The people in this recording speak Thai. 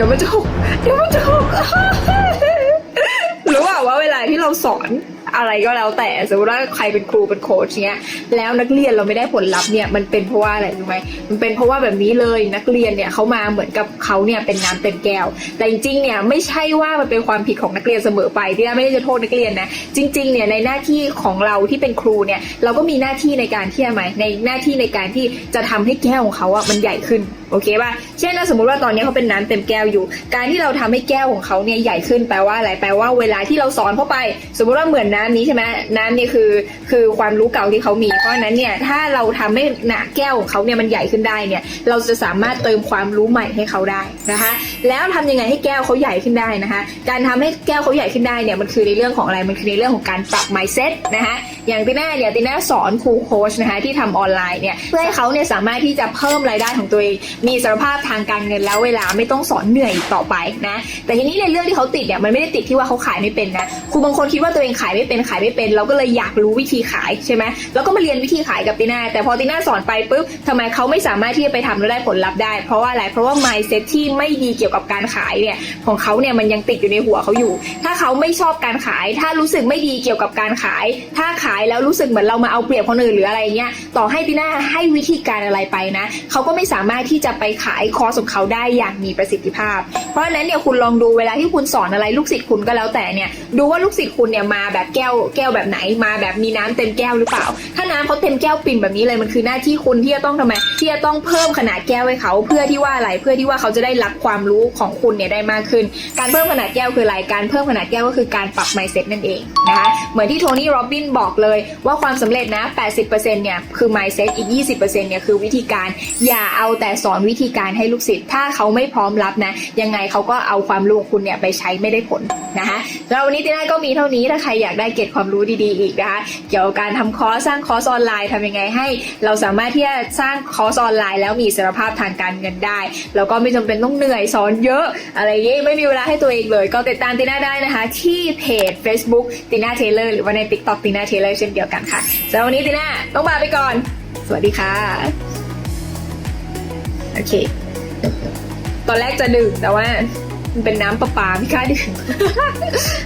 ดี๋ยวมันจะหกเดี๋ยวมันจะหกรู้ว่าว่า เราสอนอะไรก็แล้วแต่สมมติว่าใครเป็นครูเป็นโค้ชเนี้ย แล้วนักเรียนเราไม่ได้ผลลัพธ์เนี่ยมันเป็นเพราะว่าอะไรรู้ไหมมันเป็นเพราะว่าแบบนี้เลยนักเรียนเนี่ยเขามาเหมือนกับเขาเนี่ยเป็นน้ำเต็มแก้ว แต่จริงๆเนี่ยไม่ใช่ว่ามันเป็นความผิดของนักเรียนเสมอไปที่ไม่ได้จะโทษนักเรียนนะจริงๆเนี่ยในหน้าที่ของเราที่เป็นครูเนี่ยเราก็มีหน้าที่ในการที่อะไรในหน้าที่ในการที่จะทำให้แก้วของเขาอะมันใหญ่ขึ้นโอเคป่ะเช่นถ้าสมมติว่าตอนนี้เขาเป็นน้ำเต็มแก้วอยู่ การที่เราทำให้แก้วของเขาเนี่ยใหญ่ขึ้นแปลว่าอะไรแปลว่าเวลาที่เราสอนเข้าไปสมมติว่าเหมือนน้ำนี้ใช่ไหมน้ำนี่คือคือความรู้เก่าที่เขามี เพราะฉะนั้นเนี่ยถ้าเราทำให้หนาแก้วของเขาเนี่ยมันใหญ่ขึ้นได้เนี่ย เราจะสามารถเติมความรู้ใหม่ให้เขาได้นะคะ แล้วทำยังไงให้แก้วเขาใหญ่ขึ้นได้นะคะ การทำให้แก้วเขาใหญ่ขึ้นได้เนี่ยมันคือในเรื่องของอะไรมันคือในเรื่องของการปรับ mindset นะคะอย่างตีน่าเนี่ยตีน่าสอนครูโค้ชนะคะที่ทำออนไลน์เนี่ยเพื่อให้เขาเนี่ยสามารถที่จะเพิ่มรายได้ของตัวเองมีสารภาพทางการเงินแล้วเวลาไม่ต้องสอนเหนื่อยต่อไปนะแต่ทีนี้ในเรื่องที่เขาติดเนี่ยมันไม่ได้ติดที่ว่าเขาขายไม่เป็นนะครูบางคนคิดว่าตัวเองขายไม่เป็นขายไม่เป็น เราก็เลยอยากรู้วิธีขายใช่ไหมแล้วก็มาเรียนวิธีขายกับตีน่าแต่พอตีน่าสอนไปปุ๊บทำไมเขาไม่สามารถที่จะไปทำแล้วได้ผลลัพธ์ได้ เพราะว่าอะไรเพราะว่า mindset ที่ไม่ดีเกี่ยวกับการขายเนี่ยของเขาเนี่ยมันยังติดอยู่ในหัวเขาอยู่ ถ้าเขาไม่ชอบการขาย ถ้ารู้สึกไม่ดีเกี่ยวกับการขาย ถ้าขายแล้วรู้สึกเหมือนเรามาเอาเปรียบคนอื่นหรืออะไรเงี้ยต่อให้ตีน่าให้วิธีการอะไรไปนะเขาก็ไม่สามารถที่จะไปขายคอร์สของเขาได้อย่างมีประสิทธิภาพ เพราะฉะนั้นเนี่ยคุณลองดูเวลาที่คุณสอนอะไรลูกศิษย์คุณก็แล้วแต่เนี่ยดูว่าลูกศิษย์คุณเนี่ยมาแบบแก้วแก้วแบบไหน มาแบบมีน้ำเต็มแก้วหรือเปล่า ถ้าน้ำเขาเต็มแก้วปิ่มแบบนี้เลยมันคือหน้าที่คุณที่จะต้องทำไมที่จะต้องเพิ่มขนาดแก้วให้เขาเพื่อที่ว่าอะไรเพื่อที่ว่าเขาจะได้รับความรู้ของคุณเนี่ยได้มากขึ้น การเพิ่มขนาดแก้วคืออะไรการเพิ่มขนาดแก้วก็คือการปรับ mindset นั่นเองนะคะเหมือนที่โทนี่โรบินบอกเลยว่าความสำเร็จนะ 80%เนี่ยคือ mindset อีก 20%เนี่ยคือวิธีการอย่าเอาแต่สอนวิธีการให้ลูกศิษย์ถ้าเขาไม่พร้อมรับนะยังไงเขาก็เอาความรู้ของคุณเนี่ยไปใช้ไม่ได้ผลนะคะแล้ววันนี้ตีน่าก็มีเท่านี้ถ้าใครอยากได้เก็บความรู้ดีๆอีกนะคะเกี่ยวกับการทำคอร์สสร้างคอร์สออนไลน์ทำยังไงให้ เราสามารถที่จะสร้างคอร์สออนไลน์ แล้วมีอิสรภาพทางการเงินได้แล้วก็ไม่จำเป็นต้องเหนื่อยสอนเยอะ อะไรอย่างงี้ไม่มีเวลาให้ตัวเองเลย ก็ติดตามตีน่าได้นะคะ ที่เพจ Facebook ตีน่าเทเลอร์หรือว่าใน TikTok ตีน่าเทเลอร์เช่นเดียวกันค่ะสำหรับวันนี้ตีน่าต้องลาไปก่อน สวัสดีค่ะโอเค ตอนแรกจะดื่มแต่ว่ามันเป็นน้ำประปาไม่กล้าดื่ม